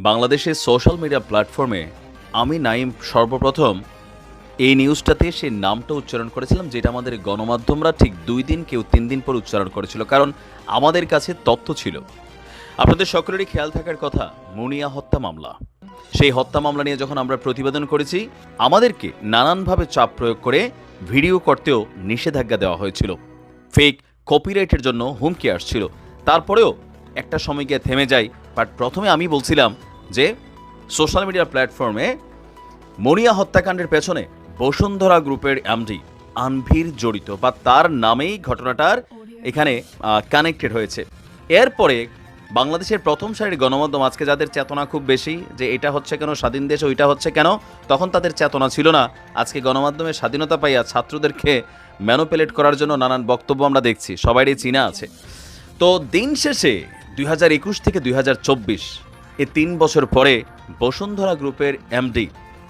বাংলাদেশের social media প্ল্যাটফর্মে আমি নাইম সর্বপ্রথম এই নিউজটাতে সেই নামটা উচ্চারণ করেছিলাম, যেটা আমাদের গণমাধ্যমরা ঠিক দুই দিন কেউ তিন দিন পর উচ্চারণ করেছিল, কারণ আমাদের কাছে তথ্য ছিল। আপনাদের সকলেরই খেয়াল থাকার কথা, মুনিয়া হত্যা মামলা। সেই হত্যা মামলা নিয়ে যখন আমরা প্রতিবেদন করেছি, আমাদেরকে নানানভাবে চাপ প্রয়োগ করে ভিডিও করতেও নিষেধাজ্ঞা দেওয়া হয়েছিল। ফেক কপিরাইটের জন্য হুমকি আসছিল। তারপরেও একটা সময় গিয়ে থেমে যাই বাট প্রথমে আমি বলছিলাম যে সোশ্যাল মিডিয়া প্ল্যাটফর্মে মনিয়া হত্যাকাণ্ডের পেছনে বসুন্ধরা গ্রুপের এমডি আনভির জড়িত বা তার নামেই ঘটনাটার এখানে কানেক্টেড হয়েছে। এরপরে বাংলাদেশের প্রথম সারির গণমাধ্যম আজকে যাদের চেতনা খুব বেশি যে এটা হচ্ছে কেন, স্বাধীন দেশ ওইটা হচ্ছে কেন, তখন তাদের চেতনা ছিল না। আজকে গণমাধ্যমের স্বাধীনতা পাইয়া ছাত্রদেরকে ম্যানোপেলেট করার জন্য নানান বক্তব্য আমরা দেখছি সবারই চিনা আছে। তো দিন শেষে একুশ থেকে দুই হাজার চব্বিশ। এ তিন বছর পরে বসুন্ধরা গ্রুপের এমডি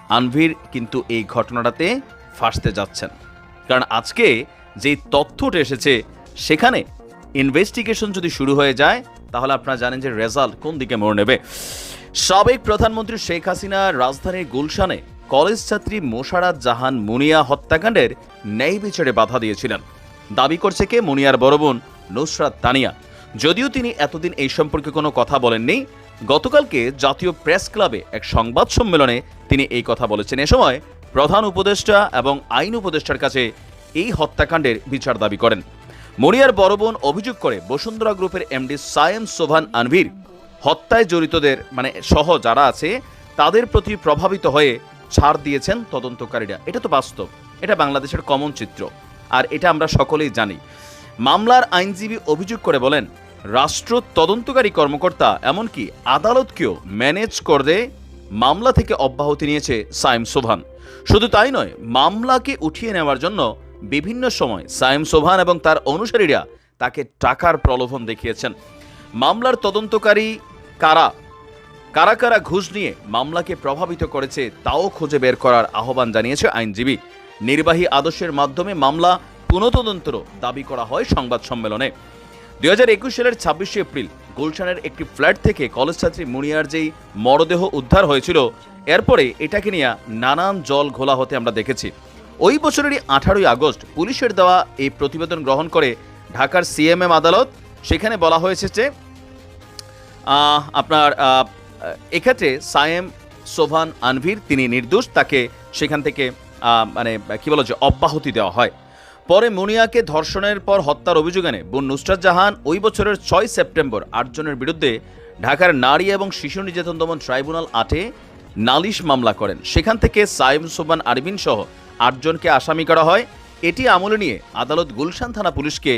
আনভির কিন্তু এই ঘটনাটাতে ফাঁসতে যাচ্ছেন। কারণ আজকে যে তথ্য উঠে এসেছে, সেখানে ইনভেস্টিগেশন যদি শুরু হয়ে যায়, তাহলে আপনারা জানেন যে রেজাল্ট কোন দিকে মোড় নেবে। সাবেক প্রধানমন্ত্রী শেখ হাসিনা রাজধানীর গুলশানে কলেজ ছাত্রী মোশারাত জাহান মুনিয়া হত্যাকাণ্ডের ন্যায় বিচারে বাধা দিয়েছিলেন। দাবি করছে কে? মুনিয়ার বড় বোন নুসরাত তানিয়া। যদিও তিনি এতদিন এই সম্পর্কে কোনো কথা বলেননি, গতকালকে জাতীয় প্রেস ক্লাবে এক সংবাদ সম্মেলনে তিনি এই কথা বলেছেন। এ সময় প্রধান উপদেষ্টা এবং আইন উপদেষ্টার কাছে এই হত্যাকাণ্ডের বিচার দাবি করেন। মরিয়ার বড় বোন অভিযোগ করে বসুন্ধরা গ্রুপের এমডি সায়েম সোভান আনভির হত্যায় জড়িতদের মানে সহ যারা আছে, তাদের প্রতি প্রভাবিত হয়ে ছাড় দিয়েছেন তদন্তকারীরা। এটা তো বাস্তব। এটা বাংলাদেশের কমন চিত্র। আর এটা আমরা সকলেই জানি। মামলার আইনজীবী অভিযোগ করে বলেন রাষ্ট্র তদন্তকারী কর্মকর্তা, এমনকি আদালতকেও ম্যানেজ করে মামলা থেকে অব্যাহতি নিয়েছে সাইম সোভান। শুধু তাই নয়, মামলাকে উঠিয়ে নেওয়ার জন্য বিভিন্ন সময় সাইম সোভান এবং তার অনুসারীরা তাকে টাকার প্রলোভন দেখিয়েছেন। মামলার তদন্তকারী কারা? কারা কারা ঘুষ নিয়ে মামলাকে প্রভাবিত করেছে তাও খুঁজে বের করার আহ্বান জানিয়েছে আইনজীবী। নির্বাহী আদর্শের মাধ্যমে মামলা পুনঃতদন্তর দাবি করা হয় সংবাদ সম্মেলনে। দুই একুশ সালের ছাব্বিশে এপ্রিল গুলশানের একটি ফ্ল্যাট থেকে কলেজ ছাত্রী মুনিয়ার যেই মরদেহ উদ্ধার হয়েছিল, এরপরে এটাকে নিয়ে নানান জল ঘোলা হতে আমরা দেখেছি। ওই বছরেরই আঠারোই আগস্ট পুলিশের দেওয়া এই প্রতিবেদন গ্রহণ করে ঢাকার সিএমএম আদালত, সেখানে বলা হয়েছে যে আপনার এক্ষেত্রে সায়েম সোভান আনভির, তিনি নির্দোষ, তাকে সেখান থেকে মানে কি বলা যে, অব্যাহতি দেওয়া হয়। পরে মুনিয়াকে ধর্ষণের পর হত্যার অভিযোগ এনে বোন নুসরাত জাহান ওই বছরের ছয় সেপ্টেম্বর আটজনের বিরুদ্ধে ঢাকার নারী এবং শিশু নির্যাতন দমন ট্রাইব্যুনাল আটে নালিশ মামলা করেন। সেখান থেকে সাইম সোবান আরবিন সহ আটজনকে আসামি করা হয়। এটি আমলে নিয়ে আদালত গুলশান থানা পুলিশকে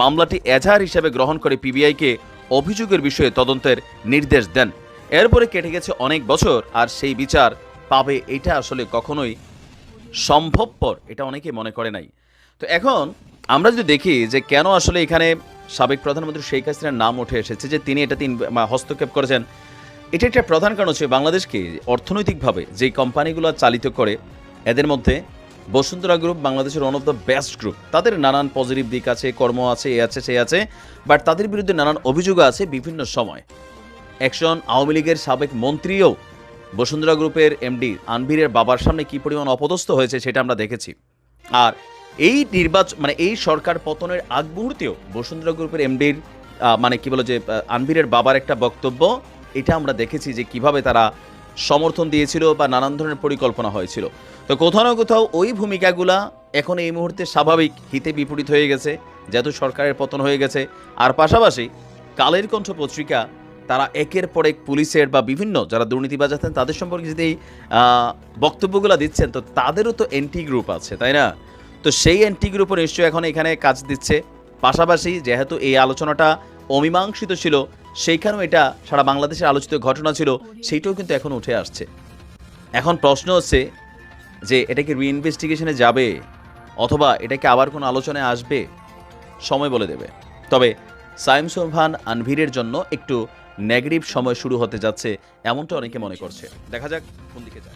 মামলাটি এজাহার হিসেবে গ্রহণ করে পিবিআইকে অভিযোগের বিষয়ে তদন্তের নির্দেশ দেন। এরপরে কেটে গেছে অনেক বছর আর সেই বিচার পাবে এটা আসলে কখনোই সম্ভবপর, এটা অনেকে মনে করে নাই। তো এখন আমরা যদি দেখি যে কেন আসলে এখানে সাবেক প্রধানমন্ত্রী শেখ হাসিনার নাম উঠে এসেছে, যে তিনি এটা তিন হস্তক্ষেপ করেছেন, এটা একটা প্রধান কারণ হচ্ছে বাংলাদেশকে অর্থনৈতিকভাবে যে কোম্পানিগুলো চালিত করে, এদের মধ্যে বসুন্ধরা গ্রুপ বাংলাদেশের one of the best group তাদের নানান পজিটিভ দিক আছে, কর্ম আছে, এ আছে, সে আছে বাট তাদের বিরুদ্ধে নানান অভিযোগ আছে বিভিন্ন সময়। একজন আওয়ামী লীগের সাবেক মন্ত্রীও বসুন্ধরা গ্রুপের এমডি আনভিরের বাবার সামনে কি পরিমাণ অপদস্থ হয়েছে সেটা আমরা দেখেছি। আর এই নির্বাচন মানে এই সরকার পতনের আগ মুহূর্তেও বসুন্ধরা গ্রুপের এমডির মানে কি বলে যে আনভিরের বাবার একটা বক্তব্য, এটা আমরা দেখেছি যে কীভাবে তারা সমর্থন দিয়েছিল বা নানান ধরনের পরিকল্পনা হয়েছিল। তো কোথাও না কোথাও ওই ভূমিকাগুলা এখন এই মুহূর্তে স্বাভাবিক হিতে বিপরীত হয়ে গেছে, যেহেতু সরকারের পতন হয়ে গেছে। আর পাশাপাশি কালের কণ্ঠ পত্রিকা, তারা একের পর এক পুলিশের বা বিভিন্ন যারা দুর্নীতিবাজ আছেন তাদের সম্পর্কে যদি বক্তব্যগুলো দিচ্ছেন, তো তাদেরও তো এন্টি গ্রুপ আছে, তাই না? তো সেই অ্যান্টি উপর নিশ্চয়ই এখন এখানে কাজ দিচ্ছে। পাশাপাশি যেহেতু এই আলোচনাটা অমীমাংসিত ছিল, সেইখানেও এটা সারা বাংলাদেশের আলোচিত ঘটনা ছিল, সেইটাও কিন্তু এখন উঠে আসছে। এখন প্রশ্ন হচ্ছে যে এটা কি রিইনভেস্টিগেশনে যাবে অথবা এটাকে আবার কোনো আলোচনায় আসবে? সময় বলে দেবে। তবে সাইম সোভান আনভিরের জন্য একটু নেগেটিভ সময় শুরু হতে যাচ্ছে, এমনটা অনেকে মনে করছে। দেখা যাক কোন দিকে যায়।